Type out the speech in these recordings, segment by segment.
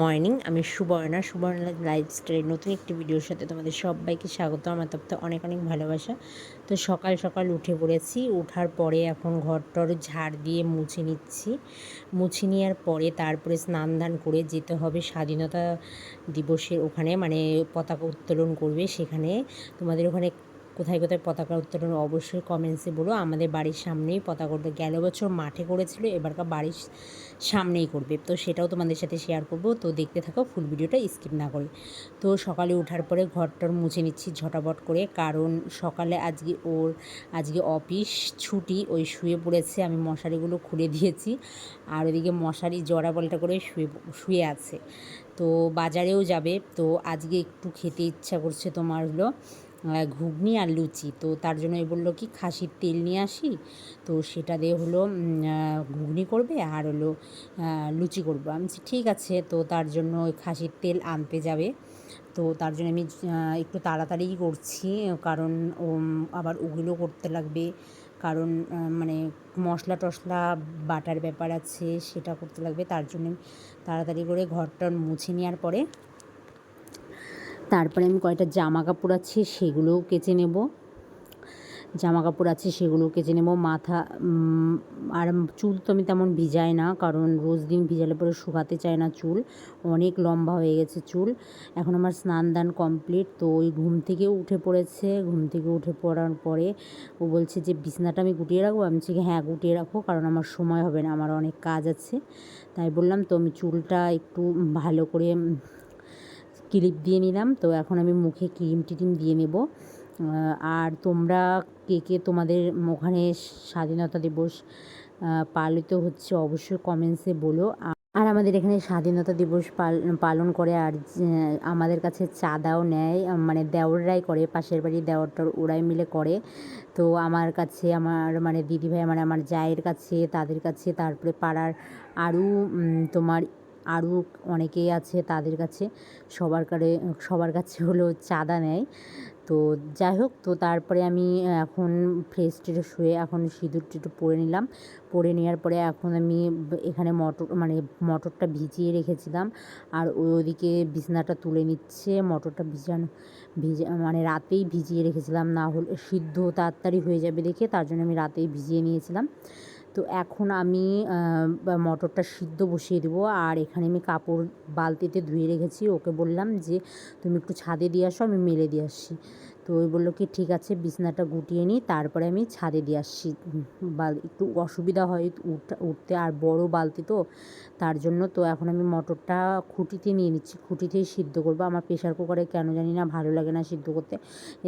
আমি সুবর্ণা সুবর্ণা লাইফস্টাইলের নতুন একটি ভিডিওর সাথে তোমাদের সবাইকে স্বাগত। আমার তরফ অনেক অনেক ভালোবাসা। তো সকাল সকাল উঠে পড়েছি। ওঠার পরে এখন ঘর টর ঝাড় দিয়ে মুছে নিচ্ছি। মুছে নেওয়ার পরে তারপরে স্নান দান করে যেতে হবে। স্বাধীনতা দিবসের ওখানে মানে পতাকা উত্তোলন করবে। সেখানে তোমাদের ওখানে কোথায় কোথায় পতাকা উত্তোলন অবশ্যই কমেন্টসে বলো। আমাদের বাড়ির সামনেই পতাকা উত্তোলন গেল বছর মাঠে করেছিল, এবারকার বাড়ির সামনেই করবে। তো সেটাও তোমাদের সাথে শেয়ার করব। তো দেখতে থাকো ফুল ভিডিওটা স্কিপ না করে। তো সকালে ওঠার পরে ঘরটর মুছে নিচ্ছি ঝটাপট করে। কারণ সকালে আজকে ওর, আজকে অফিস ছুটি, ওই শুয়ে পড়েছে। আমি মশারিগুলো খুলে দিয়েছি। আর ওদিকে মশারি জড়া বলটা করে শুয়ে শুয়ে আছে। তো বাজারেও যাবে। তো আজকে একটু খেতে ইচ্ছা করছে তোমার হলো ঘুগনি আর লুচি। তো তার জন্য এ বলল কি, খাসির তেল নিয়ে আসি। তো সেটা দিয়ে হলো ঘুগনি করবে আর হলো লুচি করব। আমি বলছি, ঠিক আছে। তো তার জন্য ওই খাসির তেল আনতে যাবে। তো তার জন্য আমি একটু তাড়াতাড়িই করছি। কারণ ও আবার ওগুলো করতে লাগবে। কারণ মানে মশলা টশলা বাটার ব্যাপার আছে, সেটা করতে লাগবে। তার জন্য তাড়াতাড়ি করে ঘরটা মুছে নেওয়ার পরে তারপরে আমি কয়টা জামা কাপড় আছে, সেগুলোও কেচে নেব। জামা কাপড় আছে সেগুলো কেচে নেব। মাথা আর চুল তো আমি তেমন ভিজাই না, কারণ রোজ দিন ভিজালে পরে শুকাতে চায় না চুল। অনেক লম্বা হয়ে গেছে চুল। এখন আমার স্নান দান কমপ্লিট, তো ওই ঘুম থেকে উঠে পড়েছে। ঘুম থেকে উঠে পড়ার পরে ও বলছে যে, বিছনাটা আমি গুটিয়ে রাখব? আমি বলছি হ্যাঁ গুটিয়ে রাখো, কারণ আমার সময় হবে না, আমার অনেক কাজ আছে। তাই বললাম, তো আমি চুলটা একটু ভালো করে ক্লিপ দিয়ে নিলাম। তো এখন আমি মুখে ক্রিম টিম দিয়ে নেব। আর তোমরা কে কে তোমাদের ওখানে স্বাধীনতা দিবস পালিত হচ্ছে অবশ্যই কমেন্টসে বলো। আর আমাদের এখানে স্বাধীনতা দিবস পালন করে আর আমাদের কাছে চাঁদাও নেয় মানে দেওররাই করে, পাশের বাড়ির দেওরটার ওরাই মিলে করে। তো আমার কাছে, আমার মানে দিদিভাই মানে আমার জায়ের কাছে, তাদের কাছে, তারপরে পাড়ার আরও তোমার আরও অনেকেই আছে তাদের কাছে। সবার কারে, সবার কাছে হলো চাঁদা নেয়। তো যাই হোক, তো তারপরে আমি এখন ফ্রেশ ট্রেশ শুয়ে এখন সিঁদুর টিঁদুর পরে নিলাম। পরে নেওয়ার পরে এখন আমি এখানে মটর মানে মটরটা ভিজিয়ে রেখেছিলাম। আর ওদিকে বিছনাটা তুলে নিচ্ছে, মটরটা ভিজানো, ভিজে মানে রাতেই ভিজিয়ে রেখেছিলাম। না হলে সিদ্ধ তাড়াতাড়ি হয়ে যাবে দেখে, তার জন্য আমি রাতেই ভিজিয়ে নিয়েছিলাম। তো এখন আমি মটরটা সিদ্ধ বসিয়ে দেবো। আর এখানে আমি কাপড় বালতিতে ধুয়ে রেখেছি। ওকে বললাম যে, তুমি একটু ছাদে দিয়ে আসো, আমি মেলে দিয়ে আসছি। তো ওই বলল কি, ঠিক আছে, বিছনাটা গুটিয়ে নিই তারপরে আমি ছাদে দিয়ে আসছি। বা একটু অসুবিধা হয়, উঠতে আর বড় বালতি তো, তার জন্য তো এখন আমি মটরটা খুঁটিতে নিয়ে নিচ্ছি, খুঁটিতেই সিদ্ধ করব। আমার প্রেশার কুকারে কেন জানি না ভালো লাগে না সিদ্ধ করতে,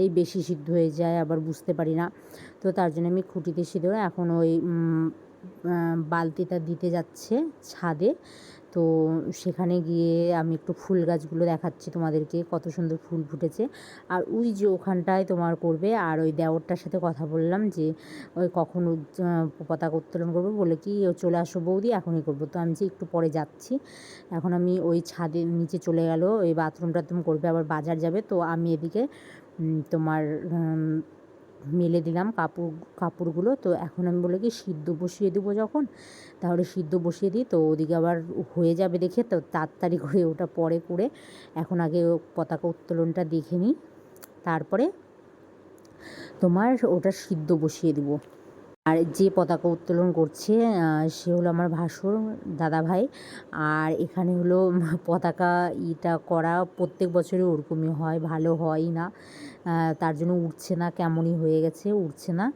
এই বেশি সিদ্ধ হয়ে যায়, আবার বুঝতে পারি না। তো তার জন্য আমি খুঁটিতে সিদ্ধ এখন ওই বালতিটা দিতে যাচ্ছে ছাদে। তো সেখানে গিয়ে আমি একটু ফুল গাছগুলো দেখাচ্ছি তোমাদেরকে, কত সুন্দর ফুল ফুটেছে। আর ওই যে ওখানটায় তোমার করবে, আর ওই দেওরটার সাথে কথা বললাম যে, ওই কখন পতাকা উত্তোলন করব, বলে কি, ও চলে আসো বৌদি, এখনই করব। তো আমি যে একটু পরে যাচ্ছি। এখন আমি ওই ছাদের নিচে চলে গেল, ওই বাথরুম টাথরুম করবে, আবার বাজার যাবে। তো আমি এদিকে তোমার মেলে দিলাম কাপড়, কাপড়গুলো। তো এখন আমি বলে কি, সিদ্ধ বসিয়ে দেবো যখন। তাহলে সিদ্ধ বসিয়ে দিই। তো ওদিকে আবার হয়ে যাবে দেখে তো তাড়াতাড়ি করে ওটা পরে করে এখন আগে পতাকা উত্তোলনটা দেখে নিই। তারপরে তোমার ওটা সিদ্ধ বসিয়ে দেবো। আর যে পতাকা উত্তোলন করছে সে হলো আমার ভাসুর দাদা ভাই আর এখানে হলো পতাকা ইটা করা প্রত্যেক বছরই ওরকমই হয়, ভালো হয় না। তার জন্য উঠছে না, কেমনই হয়ে গেছে উঠছে না।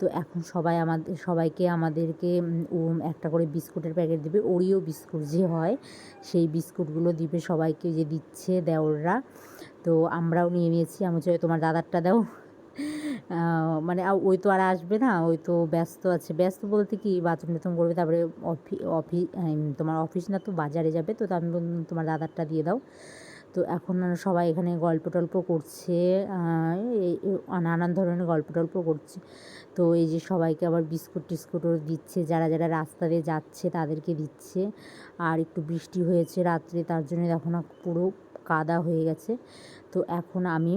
তো এখন সবাই আমাদের সবাইকে আমাদেরকে একটা করে বিস্কুটের প্যাকেট দেবে। ওরিও বিস্কুট যে হয়, সেই বিস্কুটগুলো দিবে সবাইকে যে দিচ্ছে দেওররা। তো আমরাও নিয়ে নিয়েছি। আমি চাই তোমার দাদারটা দাও। মানে ওই তো আর আসবে না, ওই তো ব্যস্ত আছে। ব্যস্ত বলতে কি, বাথরুম টাথরুম করবে, তারপরে অফি অফিস তোমার অফিস না তো বাজারে যাবে, তো আমি তোমার দাদারটা দিয়ে দাও। তো এখন সবাই এখানে গল্প টল্প করছে নানান ধরনের গল্প টল্প করছে। তো এই যে সবাইকে আবার বিস্কুট টিস্কুটও দিচ্ছে, যারা যারা রাস্তা দিয়ে যাচ্ছে তাদেরকে দিচ্ছে। আর একটু বৃষ্টি হয়েছে রাত্রে, তার জন্য দেখো না পুরো কাদা হয়ে গেছে। তো এখন আমি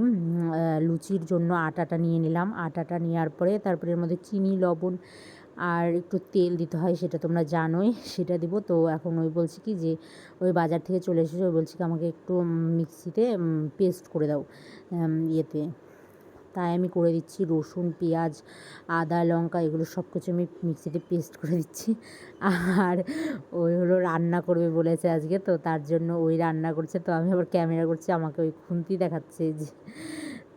লুচির জন্য আটাটা নিয়ে নিলাম। আটাটা নেওয়ার পরে তারপরে এর মধ্যে চিনি, লবণ আর একটু তেল দিতে হয়, সেটা তোমরা জানোই, সেটা দিব। তো এখন ওই বলছি কি যে, ওই বাজার থেকে চলে এসেছে, ওই বলছি কি আমাকে একটু মিক্সিতে পেস্ট করে দাও ইয়েতে। তাই আমি করে দিচ্ছি রসুন, পেঁয়াজ, আদা, লঙ্কা, এগুলো সব কিছু আমি মিক্সিতে পেস্ট করে দিচ্ছি। আর ওই হলো রান্না করবে বলেছে আজকে, তো তার জন্য ওই রান্না করছে। তো আমি আবার ক্যামেরা করছি, আমাকে ওই খুন্তি দেখাচ্ছে যে,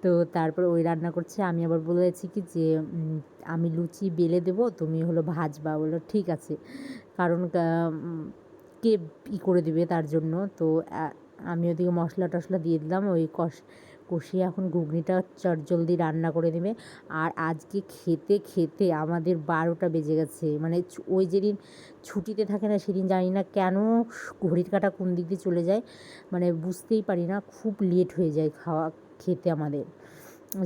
তো তারপর ওই রান্না করছে। আমি আবার বলেছি কি যে আমি লুচি বেলে দেবো, তুমি হলো ভাজবা। বলল, ঠিক আছে। কারণ কে ই করে দিবে তার জন্য। তো আমি ওদিকে মশলা টশলা দিয়ে দিলাম, ওই কষ কষিয়ে এখন ঘুগনিটা চটজলদি রান্না করে দেবে। আর আজকে খেতে খেতে আমাদের বারোটা বেজে গেছে। মানে ওই যেদিন ছুটিতে থাকে না সেদিন জানি না কেন ঘড়ির কাটা কোন দিক দিয়ে চলে যায়। মানে বুঝতেই পারি না, খুব লেট হয়ে যায় খাওয়া, খেতে আমাদের।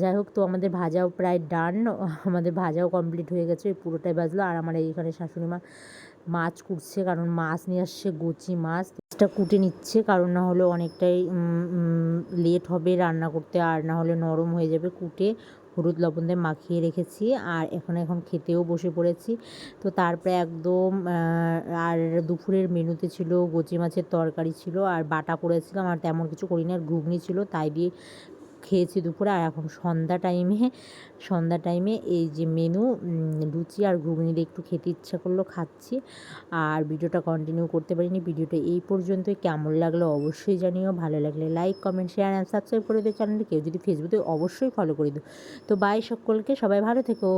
যাই হোক, তো আমাদের ভাজাও প্রায় ডান আমাদের ভাজাও কমপ্লিট হয়ে গেছে, পুরোটাই বাজলো আর আমার এইখানে শাশুড়ি মা মাছ কুটছে, কারণ মাছ নিয়ে আসছে, গুচি মাছ। মাছটা কুটে নিচ্ছে, কারণ না হলে অনেকটাই লেট হবে রান্না করতে, আর না হলে নরম হয়ে যাবে কুটে। হলুদ লবণ দিয়ে মাখিয়ে রেখেছি, আর এখন এখন খেতেও বসে পড়েছি। তো তারপরে একদম আর দুপুরের মেনুতে ছিল গচি মাছের তরকারি ছিল, আর বাটা করেছিলাম, আর তেমন কিছু করিনি, আর ঘুগনি ছিল, তাই দিয়ে খেয়েছি দুপুরে আর এখন সন্ধ্যা টাইমে সন্ধ্যা টাইমে এই যে মেনু লুচি আর ঘুগনি দিয়ে একটু খেতে ইচ্ছা করল, খাচ্ছি। আর ভিডিওটা কন্টিনিউ করতে পারিনি, ভিডিওটা এই পর্যন্তই। কেমন লাগল অবশ্যই জানিও। ভালো লাগলে like comment share and subscribe করে দিও চ্যানেলটি কেউ যদি ফেসবুকে অবশ্যই ফলো করে দিও। তো বাই সকলকে, সবাই ভালো থেকো।